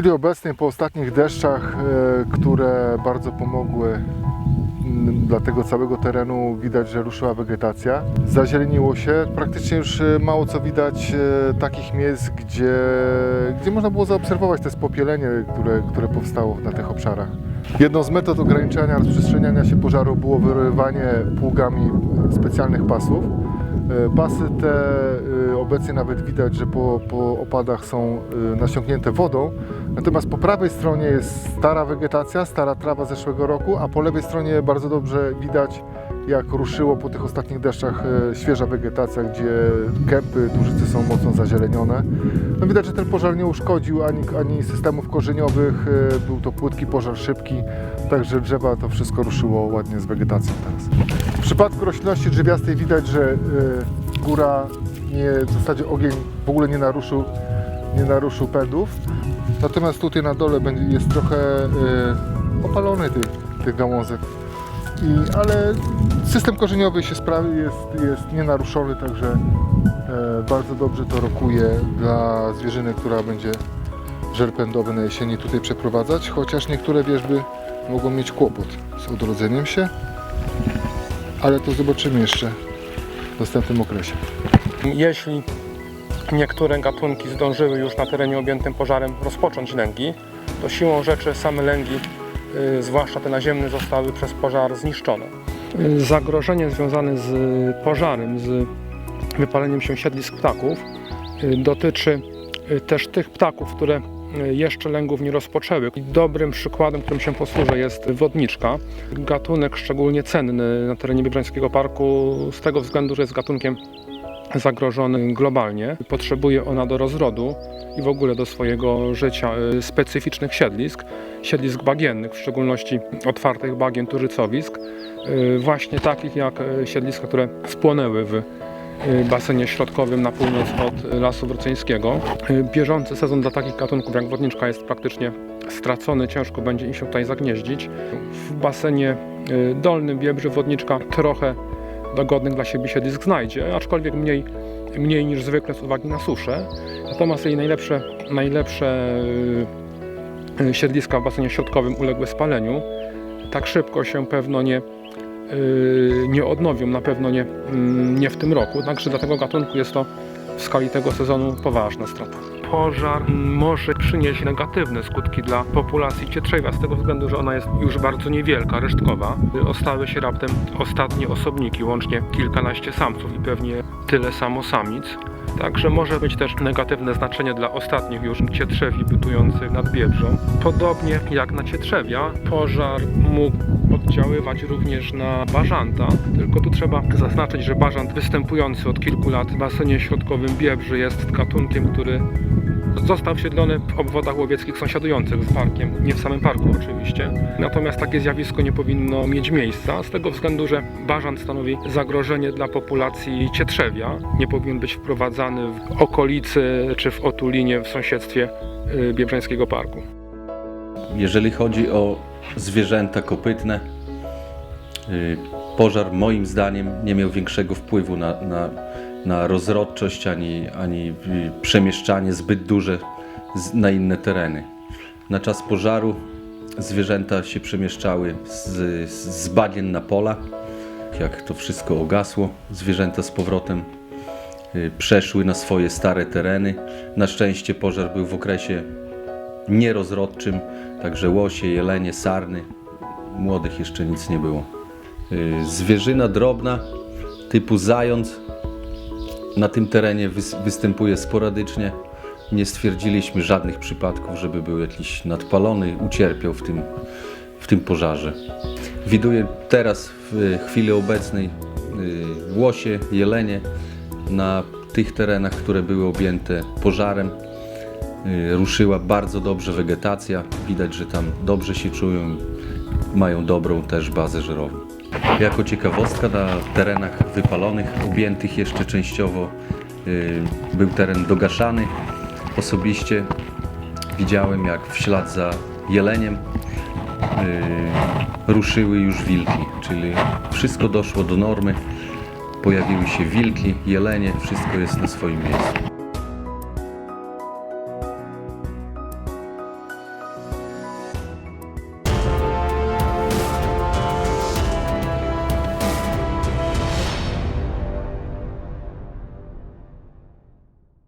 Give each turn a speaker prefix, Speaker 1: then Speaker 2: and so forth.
Speaker 1: chwili obecnej, po ostatnich deszczach, e, które bardzo pomogły dla tego całego terenu, widać, że ruszyła wegetacja. Zazieleniło się. Praktycznie już e, mało co widać e, takich miejsc, gdzie, gdzie można było zaobserwować te spopielenie, które, które powstało na tych obszarach. Jedną z metod ograniczania rozprzestrzeniania się pożaru było wyrywanie pługami specjalnych pasów. E, Pasy te e, obecnie nawet widać, że po, po opadach są e, nasiąknięte wodą. Natomiast po prawej stronie jest stara wegetacja, stara trawa zeszłego roku, a po lewej stronie bardzo dobrze widać, jak ruszyło po tych ostatnich deszczach świeża wegetacja, gdzie kępy, dużycy są mocno zazielenione. No widać, że ten pożar nie uszkodził ani, ani systemów korzeniowych, był to płytki pożar szybki, także drzewa to wszystko ruszyło ładnie z wegetacją teraz. Przypadku roślinności drzewiastej widać, że e, góra nie, w zasadzie ogień w ogóle nie naruszył, nie naruszył pędów. Natomiast tutaj na dole jest trochę e, opalony tych, tych gałązek. I, ale system korzeniowy się sprawi, jest, jest nienaruszony, także e, bardzo dobrze to rokuje dla zwierzyny, która będzie żel pędowy na jesieni tutaj przeprowadzać, chociaż niektóre wierzby mogą mieć kłopot z odrodzeniem się, ale to zobaczymy jeszcze w następnym okresie.
Speaker 2: Jeśli niektóre gatunki zdążyły już na terenie objętym pożarem rozpocząć lęgi, to siłą rzeczy same lęgi, y, zwłaszcza te naziemne, zostały przez pożar zniszczone. Y, Zagrożenie związane z pożarem, z wypaleniem się siedlisk ptaków y, dotyczy y, też tych ptaków, które y, jeszcze lęgów nie rozpoczęły. Dobrym przykładem, którym się posłużę jest wodniczka. Gatunek szczególnie cenny na terenie Biebrzańskiego Parku z tego względu, że jest gatunkiem zagrożony globalnie. Potrzebuje ona do rozrodu i w ogóle do swojego życia y, specyficznych siedlisk, siedlisk bagiennych, w szczególności otwartych bagien turzycowisk, y, właśnie takich jak y, siedliska, które spłonęły w basenie środkowym na północ od Lasu Wroceńskiego. Y, Bieżący sezon dla takich gatunków jak wodniczka jest praktycznie stracony, ciężko będzie im się tutaj zagnieździć. W basenie y, dolnym Biebrzy wodniczka trochę dogodnych dla siebie siedlisk znajdzie, aczkolwiek mniej, mniej niż zwykle z uwagi na suszę. Natomiast jej najlepsze, najlepsze y, y, siedliska w basenie środkowym uległy spaleniu. Tak szybko się pewno nie, y, nie odnowią, na pewno nie, mm, nie w tym roku. Także dla tego gatunku jest to w skali tego sezonu poważna strata. Pożar może przynieść negatywne skutki dla populacji cietrzewia z tego względu, że ona jest już bardzo niewielka, resztkowa. Ostały się raptem ostatnie osobniki, łącznie kilkanaście samców i pewnie tyle samo samic. Także może mieć też negatywne znaczenie dla ostatnich już cietrzewi bytujących nad Biebrzą. Podobnie jak na cietrzewia, pożar mógł oddziaływać również na bażanta, tylko tu trzeba zaznaczyć, że bażant występujący od kilku lat w basenie środkowym Biebrzy jest gatunkiem, który Został wsiedlony w obwodach łowieckich sąsiadujących z parkiem, nie w samym parku oczywiście. Natomiast takie zjawisko nie powinno mieć miejsca, z tego względu, że bażant stanowi zagrożenie dla populacji cietrzewia. Nie powinien być wprowadzany w okolicy czy w otulinie w sąsiedztwie y, Biebrzańskiego Parku.
Speaker 3: Jeżeli chodzi o zwierzęta kopytne, y, pożar moim zdaniem nie miał większego wpływu na, na, na rozrodczość ani, ani przemieszczanie zbyt duże na inne tereny. Na czas pożaru zwierzęta się przemieszczały z, z bagien na pola. Jak to wszystko ogasło, zwierzęta z powrotem y, przeszły na swoje stare tereny. Na szczęście pożar był w okresie nierozrodczym, także łosie, jelenie, sarny. Młodych jeszcze nic nie było. Y, Zwierzyna drobna typu zając na tym terenie wys- występuje sporadycznie. Nie stwierdziliśmy żadnych przypadków, żeby był jakiś nadpalony, ucierpiał w tym, w tym pożarze. Widuję teraz w chwili obecnej y, łosie, jelenie na tych terenach, które były objęte pożarem. Y, ruszyła bardzo dobrze wegetacja. Widać, że tam dobrze się czują, mają dobrą też bazę żerową. Jako ciekawostka na terenach wypalonych, objętych jeszcze częściowo, y, był teren dogaszany. Osobiście widziałem, jak w ślad za jeleniem y, ruszyły już wilki, czyli wszystko doszło do normy. Pojawiły się wilki, jelenie, wszystko jest na swoim miejscu.